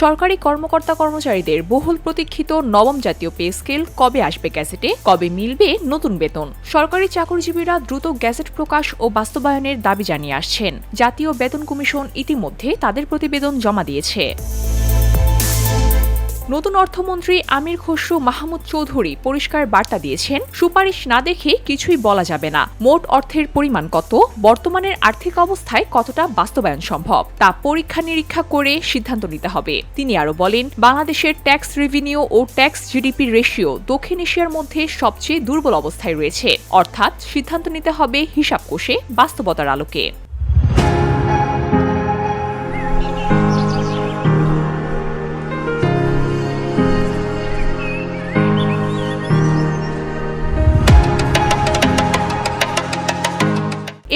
সরকারি কর্মকর্তা কর্মচারীদের বহুল প্রতীক্ষিত নবম জাতীয় পে স্কেল কবে আসবে গ্যাজেটে কবে মিলবে নতুন বেতন? সরকারি চাকরিজীবীরা দ্রুত গ্যাজেট প্রকাশ ও বাস্তবায়নের দাবি জানিয়ে আসছেন। জাতীয় বেতন কমিশন ইতিমধ্যে তাদের প্রতিবেদন জমা দিয়েছে। নতুন অর্থমন্ত্রী আমির খসরু মাহমুদ চৌধুরী পরিষ্কার বার্তা দিয়েছেন, সুপারিশ না দেখে কিছুই বলা যাবে না। মোট অর্থের পরিমাণ কত? বর্তমানের আর্থিক অবস্থায় কতটা বাস্তবায়ন সম্ভব? তা পরীক্ষা নিরীক্ষা করে সিদ্ধান্ত নিতে হবে। তিনি আরও বলেন, বাংলাদেশের ট্যাক্স রেভিনিউ ও ট্যাক্স জিডিপি রেশিও দক্ষিণ এশিয়ার মধ্যে সবচেয়ে দুর্বল অবস্থায় রয়েছে। অর্থাৎ সিদ্ধান্ত নিতে হবে হিসাব কোষে বাস্তবতার আলোকে।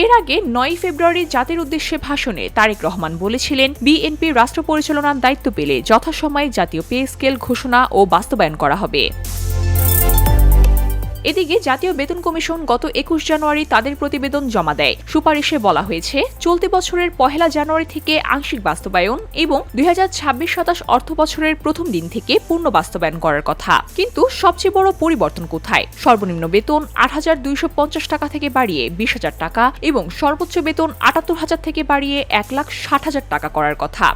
এর আগে নয় ফেব্রুয়ারি জাতির উদ্দেশ্যে ভাষণে তারেক রহমান বলেছিলেন, বিএনপি রাষ্ট্র পরিচালনার দায়িত্ব পেলে যথাসময়ে জাতীয় পে স্কেল ঘোষণা ও বাস্তবায়ন করা হবে। এদিকে জাতীয় বেতন কমিশন গত একুশ জানুয়ারি তাদের প্রতিবেদন জমা দেয়। সুপারিশে বলা হয়েছে, চলতি বছরের পহেলা জানুয়ারি থেকে আংশিক বাস্তবায়ন এবং দুই হাজার ছাব্বিশ সাতাশ অর্থ বছরের প্রথম দিন থেকে পূর্ণ বাস্তবায়ন করার কথা। কিন্তু সবচেয়ে বড় পরিবর্তন কোথায়? সর্বনিম্ন বেতন আট হাজার দুইশো পঞ্চাশ টাকা থেকে বাড়িয়ে বিশ হাজার টাকা এবং সর্বোচ্চ বেতন আটাত্তর হাজার থেকে বাড়িয়ে এক লাখ ষাট হাজার টাকা করার কথা।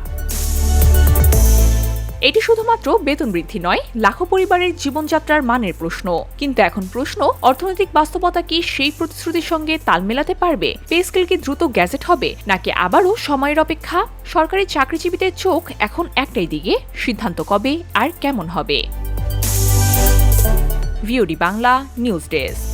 এটি শুধুমাত্র বেতন বৃদ্ধি নয়, লাখো পরিবারের জীবনযাত্রার মানের প্রশ্ন। কিন্তু এখন প্রশ্ন, অর্থনৈতিক বাস্তবতা কি সেই প্রতিশ্রুতির সঙ্গে তাল মেলাতে পারবে? পে স্কেল কি দ্রুত গ্যাজেট হবে, নাকি আবারও সময়ের অপেক্ষা? সরকারি চাকরিজীবীদের চোখ এখন একটাই দিকে, সিদ্ধান্ত কবে আর কেমন হবে? VOD Bangla, news desk.